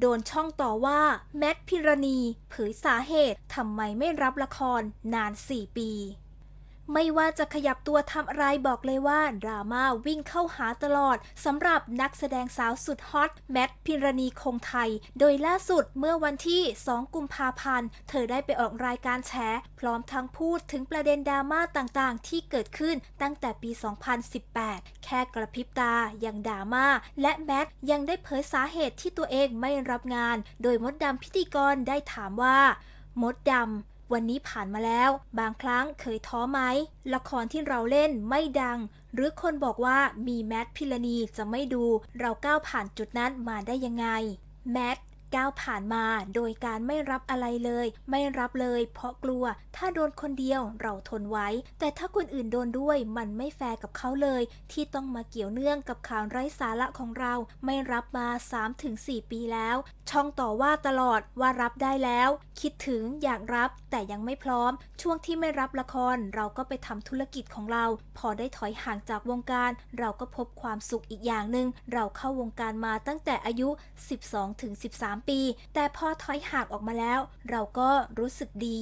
โดนช่องต่อว่า แมทพิรณี เผยสาเหตุทำไมไม่รับละครนาน 4 ปี ไม่ว่าจะขยับตัวทำอะไรบอกเลยว่าดราม่าวิ่งเข้าหาตลอดสำหรับนักแสดงสาวสุดฮอตแมทพิรณีคงไทย โดยล่าสุดเมื่อวันที่ 2 กุมภาพันธ์ เธอได้ไปออกรายการแฉ พร้อมทั้งพูดถึงประเด็นดราม่าต่างๆ ที่เกิดขึ้นตั้งแต่ปี 2018 แค่กระพริบตายังดราม่าและแมทยังได้เผยสาเหตุที่ตัวเองไม่รับงาน โดยมดดำพิธีกรได้ถามว่ามดดำ วันนี้ผ่านมาแล้ว บางครั้งเคยท้อไหม ละครที่เราเล่นไม่ดัง หรือคนบอกว่ามีแมทพิลณีจะไม่ดู เราก้าวผ่านจุดนั้นมาได้ยังไง แมท ก้าวผ่านมาโดยการไม่รับอะไรเลย ไม่รับเลย เพราะกลัว ถ้าโดนคนเดียวเราทนไว้ แต่ถ้าคนอื่นโดนด้วยมันไม่แฟร์กับเขาเลย ที่ต้องมาเกี่ยวเนื่องกับข่าวไร้สาระของเรา ไม่รับมา 3-4 ปีแล้ว ช่องต่อว่าตลอดว่ารับได้แล้ว คิดถึงอยากรับแต่ยังไม่พร้อม ช่วงที่ไม่รับละครเราก็ไปทำธุรกิจของเรา พอได้ถอยห่างจากวงการ เราก็พบความสุขอีกอย่างหนึ่งเราเข้าวงการมาตั้งแต่อายุ 12-13ปี แต่พอถอยห่างออกมาแล้ว เราก็รู้สึกดี